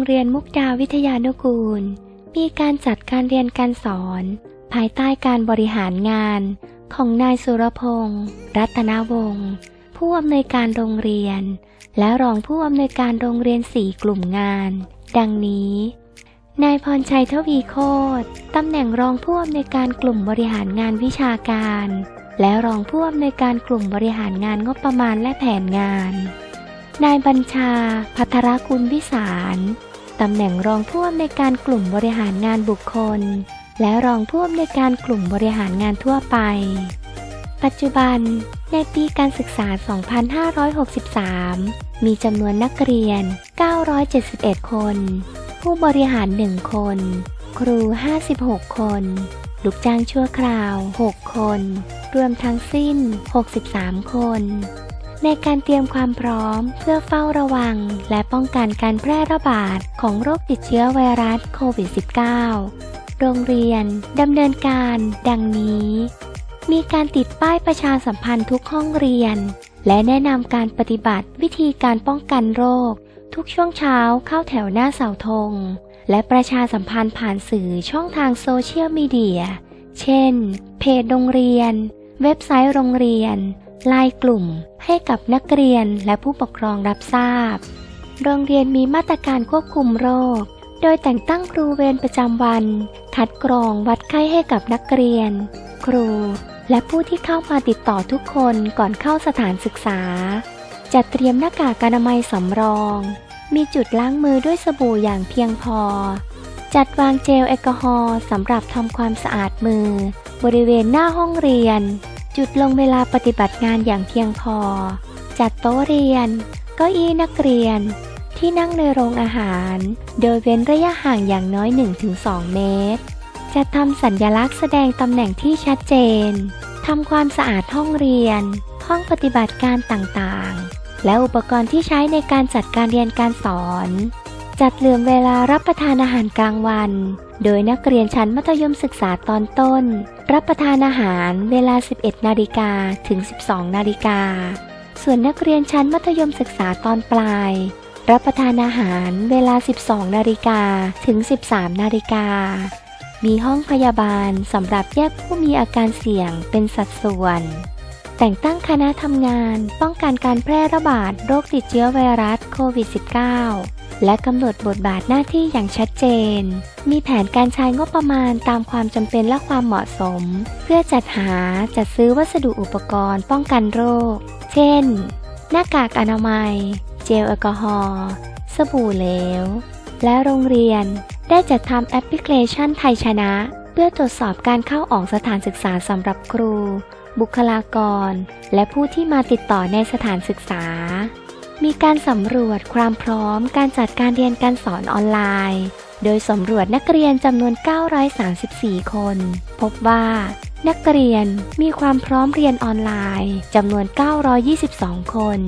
โรงเรียนมุกดาวิทยานุกูล มีการจัดการเรียนการสอน ภายใต้การบริหารงานของนายสุรพงศ์รัตนวงศ์ผู้อำนวยการโรงเรียน และรองผู้อำนวยการโรงเรียนสี่กลุ่มงาน ดังนี้ นายพรชัยทวีโคตตำแหน่งรองผู้อำนวยการกลุ่มบริหารงานวิชาการ และรองผู้อำนวยการกลุ่มบริหารงานงบประมาณและแผนงาน นายบัญชา พัทรคุณวิสาร ตำแหน่งรองผู้อำนวยการกลุ่มบริหารงานบุคคล และรองผู้อำนวยการกลุ่มบริหารงานทั่วไป ปัจจุบันในปีการศึกษา 2563 มีจำนวนนักเรียน 971 คน ผู้บริหาร 1 คน ครู 56 คน ลูกจ้างชั่วคราว 6 คน รวมทั้งสิ้น 63 คน ในการเตรียมความพร้อมเพื่อเฝ้าระวัง และป้องกันการแพร่ระบาดของโรคติดเชื้อไวรัสโควิด -19 โรงเรียนดำเนินการดังนี้ มีการติดป้ายประชาสัมพันธ์ทุกห้องเรียน และแนะนำการปฏิบัติวิธีการป้องกันโรค ทุกช่วงเช้าเข้าแถวหน้าเสาธง และประชาสัมพันธ์ผ่านสื่อช่องทางโซเชียลมีเดีย เช่น เพจโรงเรียน เว็บไซต์โรงเรียน ลน์กลุ่มให้กับนักเรียนและผู้ปกครองรับทราบ โรงเรียนมีมาตรการควบคุมโรค โดยแต่งตั้งครูเวรประจำวัน คัดกรองวัดไข้ให้กับนักเรียน ครู และผู้ที่เข้ามาติดต่อทุกคนก่อนเข้าสถานศึกษา จัดเตรียมหน้ากากอนามัยสำรอง มีจุดล้างมือด้วยสบู่อย่างเพียงพอ จัดวางเจลแอลกอฮอล์สำหรับทำความสะอาดมือ บริเวณหน้าห้องเรียน จุดลงเวลาปฏิบัติงานอย่างเพียงพอ จัดโต๊ะเรียน เก้าอี้นักเรียน ที่นั่งในโรงอาหาร โดยเว้นระยะห่างอย่างน้อย 1-2 เมตรจะทำสัญญลักษณ์แสดงตำแหน่งที่ชัดเจน ทำความสะอาดห้องเรียน ห้องปฏิบัติการต่างๆ และอุปกรณ์ที่ใช้ในการจัดการเรียนการสอน จัดเหลื่อมเวลารับประทานอาหารกลางวัน โดยนักเรียนชั้นมัธยมศึกษาตอนต้น รับประทานอาหารเวลา 11 นาฬิกาถึง 12 นาฬิกา ส่วนนักเรียนชั้นมัธยมศึกษาตอนปลาย รับประทานอาหารเวลา 12 นาฬิกาถึง 13 นาฬิกา มีห้องพยาบาลสำหรับแยกผู้มีอาการเสี่ยงเป็นสัดส่วน แต่งตั้งคณะทำงานป้องกันการแพร่ระบาดโรคติดเชื้อไวรัสโควิด -19 และกำหนดบทบาทหน้าที่อย่างชัดเจน มีแผนการใช้งบประมาณตามความจำเป็นและความเหมาะสม เพื่อจัดหาจัดซื้อวัสดุอุปกรณ์ป้องกันโรค เช่น หน้ากากอนามัย เจลแอลกอฮอล์สบู่เหลว และโรงเรียน ได้จัดทำแอปพลิเคชันไทยชนะ เพื่อตรวจสอบการเข้าออกสถานศึกษาสำหรับครู บุคลากร และผู้ที่มาติดต่อในสถานศึกษา มีการสำรวจความพร้อมการจัดการเรียนการสอนออนไลน์ โดยสำรวจนักเรียนจำนวน 934 คน พบว่า นักเรียนมีความพร้อมเรียนออนไลน์จำนวน 922 คน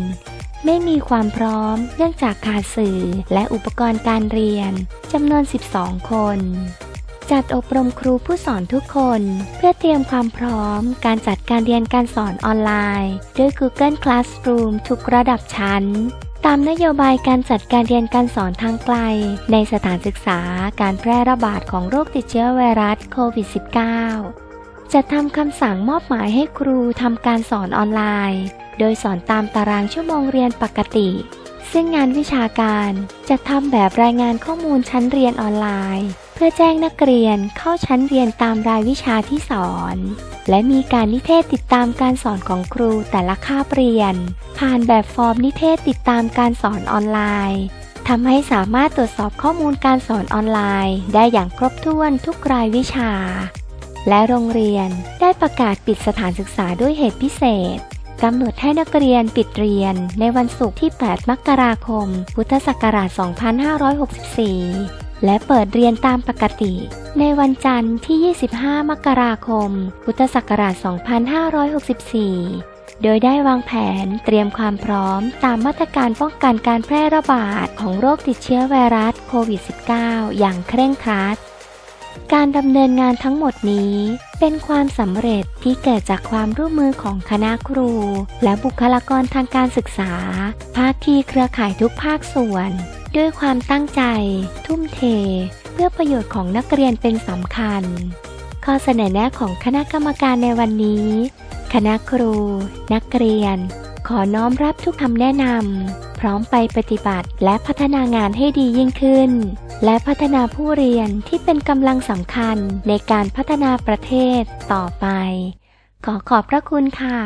ไม่มีความพร้อมเนื่องจากขาดสื่อและอุปกรณ์การเรียนจำนวน 12 คน จัดอบรมครูผู้สอนทุกคน เพื่อเตรียมความพร้อม การจัดการเรียนการสอนออนไลน์ ด้วย Google Classroom ทุกระดับชั้น ตามนโยบายการจัดการเรียนการสอนทางไกล ในสถานศึกษาการแพร่ระบาดของโรคติดเชื้อไวรัสโควิด -19 จะทำคำสั่งมอบหมายให้ครูทำการสอนออนไลน์ โดยสอนตามตารางชั่วโมงเรียนปกติ ซึ่งงานวิชาการจะทำแบบรายงานข้อมูลชั้นเรียนออนไลน์ เพื่อแจ้งนักเรียนเข้าชั้นเรียนตามรายวิชาที่สอน และมีการนิเทศติดตามการสอนของครูแต่ละคาบเรียน ผ่านแบบฟอร์มนิเทศติดตามการสอนออนไลน์ทำให้สามารถตรวจสอบข้อมูลการสอนออนไลน์ ได้อย่างครบถ้วนทุกรายวิชา และโรงเรียนได้ประกาศปิดสถานศึกษาด้วยเหตุพิเศษ กำหนดให้นักเรียนปิดเรียนในวันศุกร์ที่ 8 มกราคม พุทธศักราช 2564 และเปิดเรียนตามปกติ ในวันจันทร์ที่ 25 มกราคม พุทธศักราช 2564 โดยได้วางแผนเตรียมความพร้อมตามมาตรการป้องกันการแพร่ระบาดของโรคติดเชื้อไวรัสโควิด -19 อย่างเคร่งครัด การดำเนินงานทั้งหมดนี้เป็นความสำเร็จที่เกิดจากความร่วมมือของคณะครู และบุคลากรทางการศึกษา ภาคีเครือข่ายทุกภาคส่วน ด้วยความตั้งใจ ทุ่มเท เพื่อประโยชน์ของนักเรียนเป็นสำคัญ ข้อเสนอแนะของคณะกรรมการในวันนี้ คณะครู นักเรียน ขอน้อมรับทุกคำแนะนำพร้อมไปปฏิบัติและพัฒนางานให้ดียิ่งขึ้น และพัฒนาผู้เรียนที่เป็นกำลังสำคัญในการพัฒนาประเทศต่อไป ขอขอบพระคุณค่ะ